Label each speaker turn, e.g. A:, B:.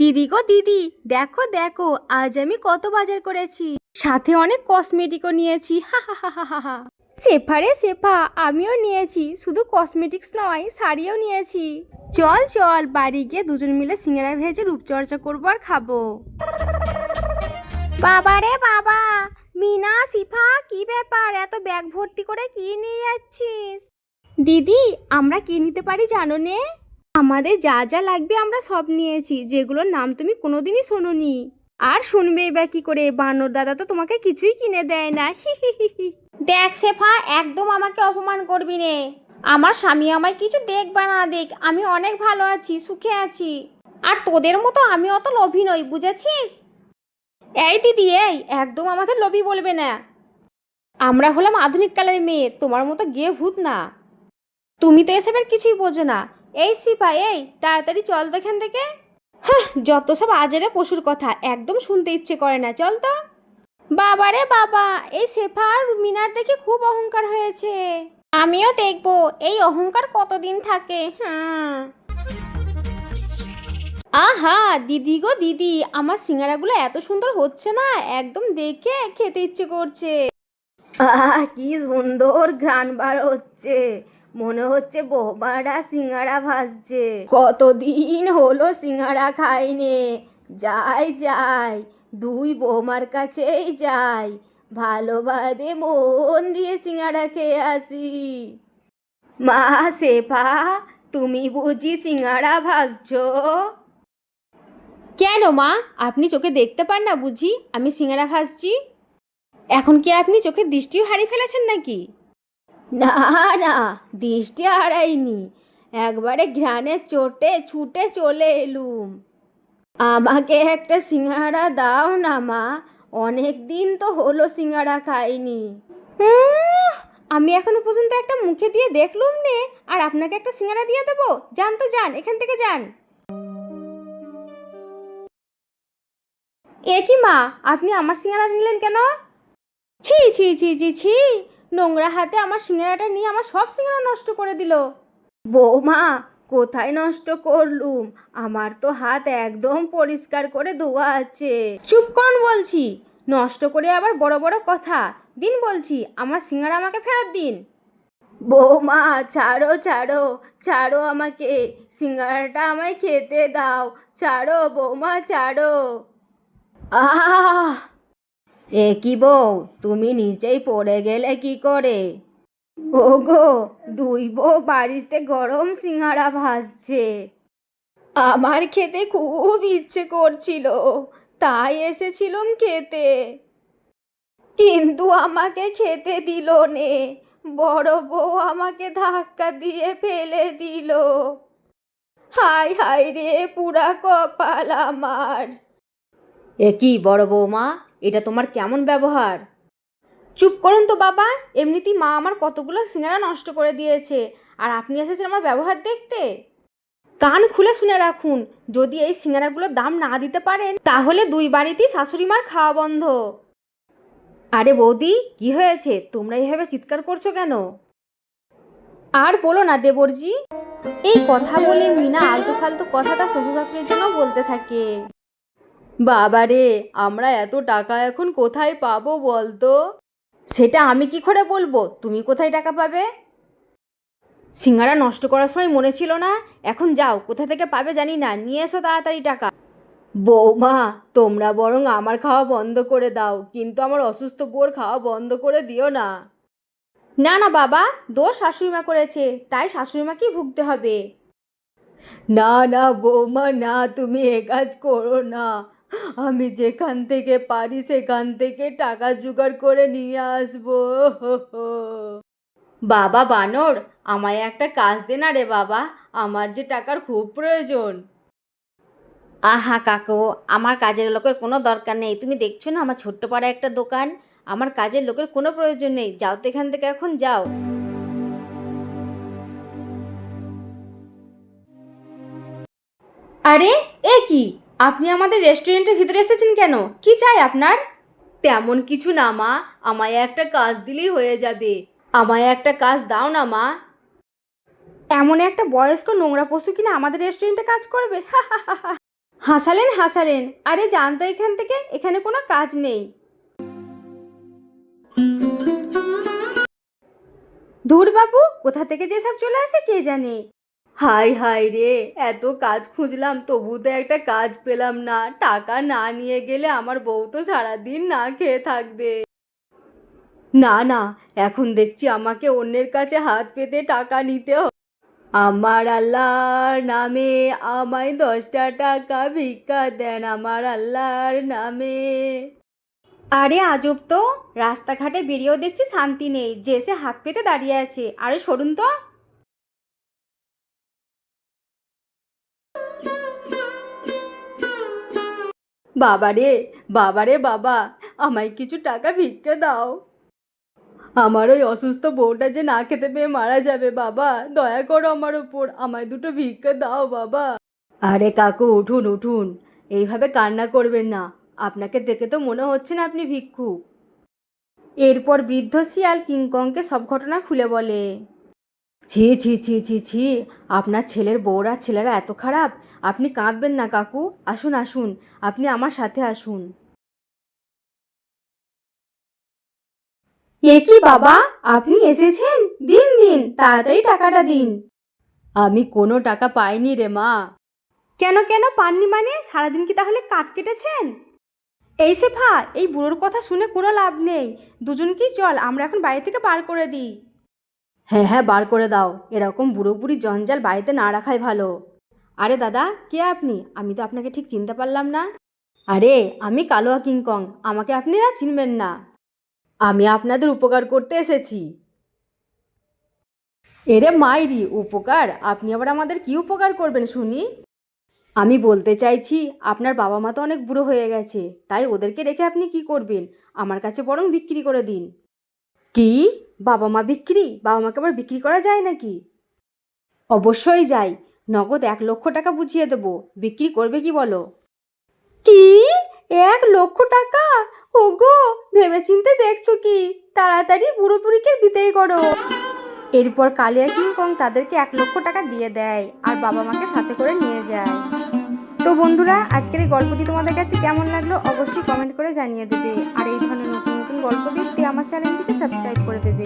A: দিদি গো দিদি, দেখো দেখো, আজ আমি কত বাজার করেছি। সাথে অনেক কসমেটিকও নিয়েছি, হা হা হা হা হা সেফারে সেফা, আমিও নিয়েছি, শুধু কসমেটিক্স নয়, শাড়িও নিয়েছি। চল চল, বাড়ি গিয়ে দুজন মিলে সিঙ্গারা ভেজে রূপচর্চা করব আর খাব। বাবা রে বাবা, মিনা সিফা কি ব্যাপার? এত ব্যাগ ভর্তি করে কি নিয়ে যাচ্ছিস? দিদি, আমরা কি নিতে পারি জানো নে? আমাদের যা যা লাগবে আমরা সব নিয়েছি, যেগুলোর নাম তুমি কোনোদিনই শোনোনি। আর শুনবে বা কি করে? বানর দাদা তো তোমাকে কিছুই কিনে দেয় না। দেখ শেফা, একদম আমাকে অপমান করবি নে। আমার স্বামী আমায় কিছু দেখবা না দেখ, আমি অনেক ভালো আছি, সুখে আছি। আর তোদের মতো আমি অত লোভী নই, বুঝেছিস? এই দিদি, এই, একদম আমাদের লোভী বলবে না। আমরা হলাম আধুনিক কালের মেয়ে, তোমার মতো গিয়ে ভূত না। তুমি তো এসবের কিছুই বোঝো না। এই সিপা এই, তাড়াতাড়ি চল তো এখান থেকে। হ্যাঁ যত সব আজেরে পশুর কথা, একদম শুনতে ইচ্ছে করে না, চল তো। বাবা রে বাবা, এই সেফা আর মিনার দেখে খুব অহংকার হয়েছে। আমিও দেখব, এই অহংকার কতদিন থাকে হ্যাঁ আহা, দিদি গো দিদি, আমার সিঙ্গারাগুলো এত সুন্দর হচ্ছে না, একদম দেখে খেতে ইচ্ছে করছে। আহ, কি সুন্দর ঘ্রাণ বার হচ্ছে। মনে হচ্ছে বোবারা সিঙ্গারা ভাসছে কতদিন হলো সিঙ্গারা খাইনে। যাই যাই, দুই বৌমার কাছেই যাই। ভালোভাবে মন দিয়ে সিঙ্গারা খেয়ে আসি। মা শেফা, তুমি বুঝি সিঙ্গারা ভাসছো কেন মা? আপনি চোখে দেখতে পান না বুঝি? আমি সিঙ্গারা ভাসছি এখন কি আপনি চোখের দৃষ্টিও হারিয়ে ফেলেছেন নাকি? না না, দৃষ্টি হারাইনি। একবারে ঘ্রাণের চোটে ছুটে চলে এলুম। আমাকে একটা সিঙ্গারা দাও না, মা। অনেক দিন তো হলো সিঙ্গারা খাইনি। আমি এখনও পর্যন্ত একটা মুখে দিয়ে দেখলুম নে, আর আপনাকে একটা সিঙ্গারা দিয়ে দেবো। যান তো, যান, এখান থেকে যান। এ কি মা, আপনি আমার সিঙ্গারা নিলেন কেন? ছি ছি ছি ছি ছি। নোংরা হাতে আমার সিঙ্গারাটা নিয়ে আমার সব সিঙ্গারা নষ্ট করে দিল। বৌমা, কোথায় নষ্ট করলুম? আমার তো হাত একদম পরিষ্কার করে ধোয়া আছে। চুপ করুন বলছি। নষ্ট করে আবার বড় বড় কথা। দিন বলছি, আমার সিঙ্গারা আমাকে ফেরত দিন। বৌমা, ছাড়ো ছাড়ো ছাড়ো আমাকে। সিঙ্গারাটা আমায় খেতে দাও। ছাড়ো বৌমা, ছাড়ো। আহ! এ কি বউ তুমি নিচেই পড়ে গেলে কি করে? ওগো, দুই বউ বাড়িতে গরম সিঙ্গারা ভাজছে। আমার খেতে খুব ইচ্ছে করছিল, তাই এসেছিলাম খেতে। কিন্তু আমাকে খেতে দিল নে, বড় বউ আমাকে ধাক্কা দিয়ে ফেলে দিল। হাই হাই রে, পুরা কপাল আমার। এ কি বড় বৌমা? এটা তোমার কেমন ব্যবহার? চুপ করুন তো বাবা, এমনিতেই মা আমার কতগুলো সিঙ্গারা নষ্ট করে দিয়েছে, আর আপনি এসেছেন আমার ব্যবহার দেখতে? কান খুলে শুনে রাখুন, যদি এই সিঙ্গারাগুলোর দাম না দিতে পারেন, তাহলে দুই বাড়িতেই শাশুড়ি মার খাওয়া বন্ধ। আরে বৌদি, কি হয়েছে? তোমরা এইভাবে চিৎকার করছ কেন? আর বলো না দেবরজি। এই কথা বলে মিনা আলতু ফালতু কথা তার শ্বশুর শাশুড়ির জন্য বলতে থাকে। বাবারে, আমরা এত টাকা এখন কোথায় পাবো বলতো? সেটা আমি কি করে বলব? তুমি কোথায় টাকা পাবে? সিঙ্গারা নষ্ট করার সময় মনে ছিল না? এখন যাও, কোথা থেকে পাবে জানি না। নিয়ে এসো তাড়াতাড়ি টাকা। বৌমা, তোমরা বরং আমার খাওয়া বন্ধ করে দাও, কিন্তু আমার অসুস্থ বউর খাওয়া বন্ধ করে দিও না। না না, বাবা, দোষ শাশুড়িমা করেছে, তাই শাশুড়িমাকেই ভুগতে হবে। না না, বৌমা, না, তুমি এ কাজ করো না। আমি যেখান থেকে পারি সেখান থেকে টাকা জোগাড় করে নিয়ে আসব। বাবা বানর আমায় একটা কাজ দে না রে বাবা আমার যে টাকার খুব প্রয়োজন। আহা কাকু আমার কাজের লোকের কোনো দরকার নেই। তুমি দেখছ না আমার ছোট্ট পাড়া একটা দোকান? আমার কাজের লোকের কোনো প্রয়োজন নেই। যাও তো এখান থেকে এখন যাও। আরে এ কি? আপনি আমাদের রেস্টুরেন্টের ভিতরে এসেছেন কেন? কি চাই আপনার? তেমন কিছু না মা। আমায় একটা কাজ দিলেই হয়ে যাবে। আমায় একটা কাজ দাও না মা। এমন একটা বয়স্ক নোংরা পশু কিনা আমাদের রেস্টুরেন্টে কাজ করবে? হাসালেন হাসালেন। আরে জানতো এখান থেকে এখানে কোনো কাজ নেই। ধুর বাবু কোথা থেকে যে সব চলে আসে কে জানে? হাই হাই রে, এত কাজ খুঁজলাম, তবু তো একটা কাজ পেলাম না। টাকা না নিয়ে গেলে আমার বউ তো সারাদিন না খেয়ে থাকবে। না না, এখন দেখছি আমাকে অন্যের কাছে হাত পেতে টাকা নিতে হবে আমার আল্লাহর নামে আমায় দশটা টাকা ভিক্ষা দেন, আমার আল্লাহর নামে। আরে আজব তো, রাস্তাঘাটে বেরিয়েও দেখছি শান্তি নেই, যে সে হাত পেতে দাঁড়িয়ে আছে। আরে সরুন তো। বাবারে বাবারে বাবা আমায় কিছু টাকা ভিক্ষে দাও। আমার ওই অসুস্থ বউটা যে না খেতে পেয়ে মারা যাবে বাবা, দয়া করো আমার ওপর আমায় দুটো ভিক্ষা দাও বাবা। আরে কাকু, উঠুন উঠুন, এইভাবে কান্না করবেন না, আপনাকে দেখে তো মনে হচ্ছে না আপনি ভিক্ষুক। এরপর বৃদ্ধ শিয়াল কিংকংকে সব ঘটনা খুলে বলে। ছি ছি ছি ছি ছি। আপনার ছেলের বউরা ছেলেরা এত খারাপ? আপনি কাঁদবেন না কাকু। আসুন আসুন। আপনি আমার সাথে আসুন। এ কি বাবা? আপনি এসেছেন? দিন দিন। তাড়াতাড়ি টাকাটা দিন। আমি কোনো টাকা পাইনি রে মা। কেন কেন? পাননি মানে? সারাদিন কি তাহলে কাট কেটেছেন? এই সেফা এই বুড়োর কথা শুনে কোনো লাভ নেই। দুজন কি চল আমরা এখন বাড়ি থেকে বার করে দিই। হ্যাঁ হ্যাঁ বার করে দাও। এরকম বুড়ো বুড়ি জঞ্জাল বাড়িতে না রাখাই ভালো। আরে দাদা, কে আপনি? আমি তো আপনাকে ঠিক চিনতে পারলাম না। আরে, আমি কালোয়া কিংকং আমাকে আপনারা চিনবেন না। আমি আপনাদের উপকার করতে এসেছি। এরে মাইরি, উপকার? আপনি আবার আমাদের কি উপকার করবেন শুনি? আমি বলতে চাইছি, আপনার বাবা মা তো অনেক বুড়ো হয়ে গেছে। তাই ওদেরকে রেখে আপনি কি করবেন? আমার কাছে বরং বিক্রি করে দিন। কি? বাবা মা বিক্রি? বাবা মাকে আবার বিক্রি করা যায় নাকি? অবশ্যই যাই। নগদ এক লক্ষ টাকা বুঝিয়ে দেবো। বিক্রি করবে কি বলো? কি? এক লক্ষ টাকা? ওগো, ভেবেচিন্তে দেখছ কি? তাড়াতাড়ি বুড়িকে দিতেই করো। এরপর কালিয়া কিংকং তাদেরকে এক লক্ষ টাকা দিয়ে দেয় আর বাবা মাকে সাথে করে নিয়ে যায়। তো বন্ধুরা, আজকের এই গল্পটি তোমাদের কাছে কেমন লাগল অবশ্যই কমেন্ট করে জানিয়ে দেবে। আর এই ধরনের নতুন গল্প দেখতে আমার চ্যানেলটিকে সাবস্ক্রাইব করে দেবে।